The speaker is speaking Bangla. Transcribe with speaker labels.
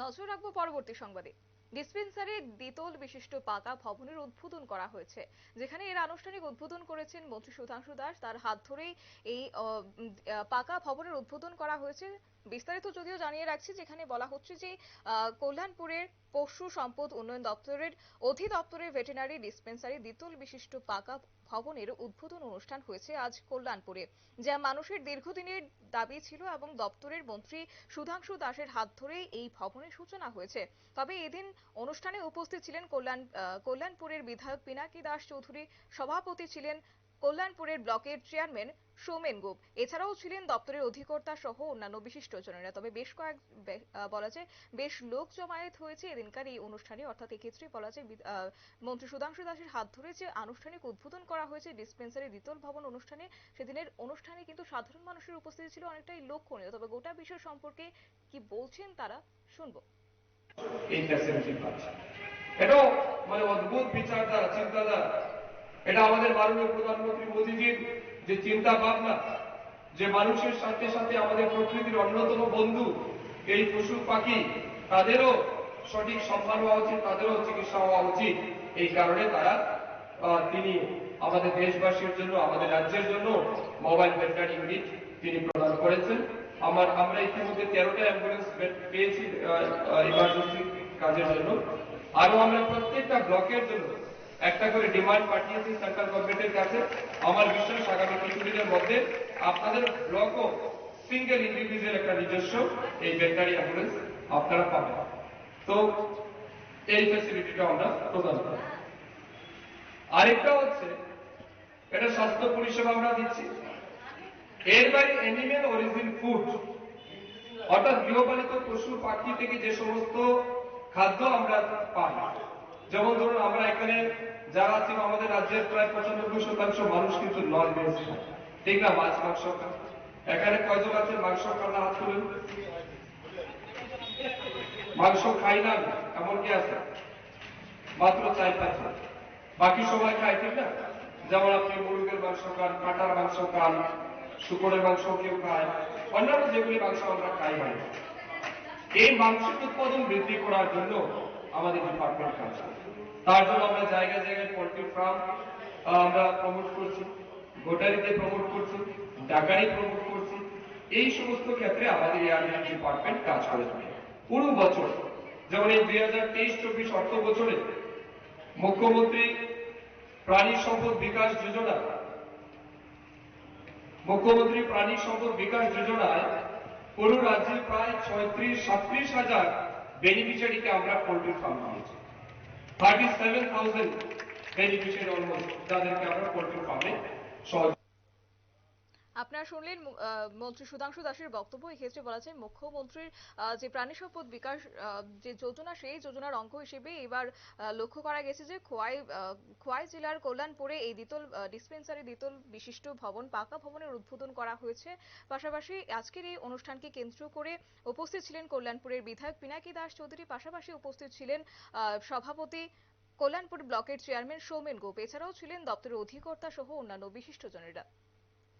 Speaker 1: নজর রাখব পরবর্তী সংবাদে। ডিসপেন্সারে দ্বিতল বিশিষ্ট পাকা ভবনের উদ্বোধন করা হয়েছে, যেখানে এর আনুষ্ঠানিক উদ্বোধন করেছেন মন্ত্রী সুধাংশু দাস। তার হাত ধরেই এই পাকা ভবনের উদ্বোধন করা হয়েছে। বিস্তারিত যদিও জানিয়ে রাখছি, যেখানে বলা হচ্ছে যে কল্যাণপুরের পশু সম্পদ উন্নয়ন দপ্তরের অধিদপ্তরের ভেটেনারি ডিসপেন্সারি দ্বিতল বিশিষ্ট পাকা ভবনের উদ্বোধন অনুষ্ঠান হয়েছে আজ কল্যাণপুরে, যা মানুষের দীর্ঘদিনের দাবি ছিল এবং দপ্তরের মন্ত্রী সুধাংশু দাসের হাত ধরেই এই ভবনের সূচনা হয়েছে। তবে এদিন অনুষ্ঠানে উপস্থিত ছিলেন কল্যাণ কল্যাণপুরের বিধায়ক পিনাকি দাস চৌধুরী, সভাপতি ছিলেন কল্যাণপুরের ব্লকের চেয়ারম্যান সৌমেন গোপ। এছাড়াও ছিলেন দপ্তরের অধিকর্তা সহ অন্যান্য বিশিষ্টজনেরা। তবে বেশ কয়েক বলা যায় বেশ লোক জমায়েত হয়েছে এদিনকার এই অনুষ্ঠানে। অর্থাৎ এক্ষেত্রে বলা যায় মন্ত্রী সুধাংশু দাসের হাত ধরে যে আনুষ্ঠানিক উদ্বোধন করা হয়েছে ডিসপেন্সারি দ্বিতল ভবন অনুষ্ঠানে, সেদিনের অনুষ্ঠানে কিন্তু সাধারণ মানুষের উপস্থিতি ছিল অনেকটাই লক্ষণীয়। তবে গোটা বিষয় সম্পর্কে কি বলছেন তারা, শুনব।
Speaker 2: এই ফ্যাসিলিটি পাচ্ছে এটাও মানে অদ্ভুত বিচারধারা, চিন্তাধারা। এটা আমাদের মাননীয় প্রধানমন্ত্রী মোদীজির যে চিন্তা ভাবনা যে মানুষের সাথে সাথে আমাদের প্রকৃতির অন্যতম বন্ধু, এই পশু পাখি, তাদেরও সঠিক সম্মান হওয়া উচিত, তাদেরও চিকিৎসা হওয়া উচিত। এই কারণে তারা তিনি আমাদের দেশবাসীর জন্য, আমাদের রাজ্যের জন্য মোবাইল ভেটেনারি ইউনিট তিনি প্রদান করেছেন। আমার, আমরা ইতিমধ্যে তেরোটা অ্যাম্বুলেন্স পেয়েছি ইমার্জেন্সি কাজের জন্য। আরও আমরা প্রত্যেকটা ব্লকের জন্য একটা করে ডিমান্ড পাঠিয়েছি সেন্ট্রাল গভর্নমেন্টের কাছে। আমার বিশ্বাস আগামী কিছুদিনের মধ্যে আপনাদের ব্লকও সিঙ্গেল ইন্ডিভিজুয়াল একটা নিজস্ব এই ভেটেনারি অ্যাম্বুলেন্স আপনারা পাবেন। তো এই ফ্যাসিলিটিটা আমরা প্রদান করি আরেকটা হচ্ছে, এটা স্বাস্থ্য পরিষেবা আমরা দিচ্ছি। এর বাইরে অ্যানিমেল অরিজিন ফুড অর্থাৎ গৃহপালিত পশু পাখি থেকে যে সমস্ত খাদ্য আমরা পাই যেমন ধরুন, আমরা এখানে যারা আছি আমাদের রাজ্যের প্রায় পঁচানব্বই শতাংশ মানুষ কিন্তু নন ভেজ ঠিক না, মাছ, মাংস এখানে কয়জন আছে মাংস খানা হাত তুলুন। মাংস খাই না এমন কি আছে? মাত্র চার পাঁচজন বাকি সবাই খায়, ঠিক না? যেমন আপনি মুরগের মাংস খান, কাটার মাংস খান, শুকরের মাংস কেউ খায়, অন্যান্য যেগুলি মাংস আমরা খাই ভাই এই মাংসের উৎপাদন বৃদ্ধি করার জন্য আমাদের ডিপার্টমেন্ট কাজ তার জন্য আমরা জায়গায় জায়গায় পোল্ট্রি ফার্ম আমরা প্রমোট করছি। গোটারিতে প্রমোট করছি ডাকারি প্রমোট করছি। এই সমস্ত ক্ষেত্রে আমাদের এয়ারলাইন ডিপার্টমেন্ট কাজ করে থাকে। পুরো বছর, যেমন এই দুই হাজার তেইশ, চব্বিশ অর্থ বছরে মুখ্যমন্ত্রী প্রাণী সম্পদ বিকাশ যোজনা, মুখ্যমন্ত্রী প্রাণী সম্পদ বিকাশ যোজনায় পুরো রাজ্যে প্রায় ছয়ত্রিশ, সাতত্রিশ হাজার বেনিফিশিয়ারিকে আমরা পোল্ট্রি ফার্ম দিয়েছি। Thirty seven thousand beneficiary almost যাদেরকে আমরা পোল্ট্রি ফার্মে সহযোগিতা
Speaker 1: আপনারা শুনলেন মন্ত্রী সুধাংশু দাসের বক্তব্য। এক্ষেত্রে বলা যায় মুখ্যমন্ত্রীর যে প্রাণী সম্পদ বিকাশ যে যোজনা, সেই যোজনার অঙ্গ হিসেবে এবার লক্ষ্য করা গেছে যে খোয়াই খোয়াই জেলার কল্যাণপুরে এই দ্বিতল ডিসপেন্সারি দ্বিতল বিশিষ্ট ভবন, পাকা ভবনের উদ্বোধন করা হয়েছে। পাশাপাশি আজকের এই অনুষ্ঠানকে কেন্দ্র করে উপস্থিত ছিলেন কল্যাণপুরের বিধায়ক পিনাকি দাস চৌধুরী। পাশাপাশি উপস্থিত ছিলেন সভাপতি কল্যাণপুর ব্লকের চেয়ারম্যান সৌমেন গোপ। এছাড়াও ছিলেন দপ্তরের অধিকর্তা সহ অন্যান্য বিশিষ্টজনেরা।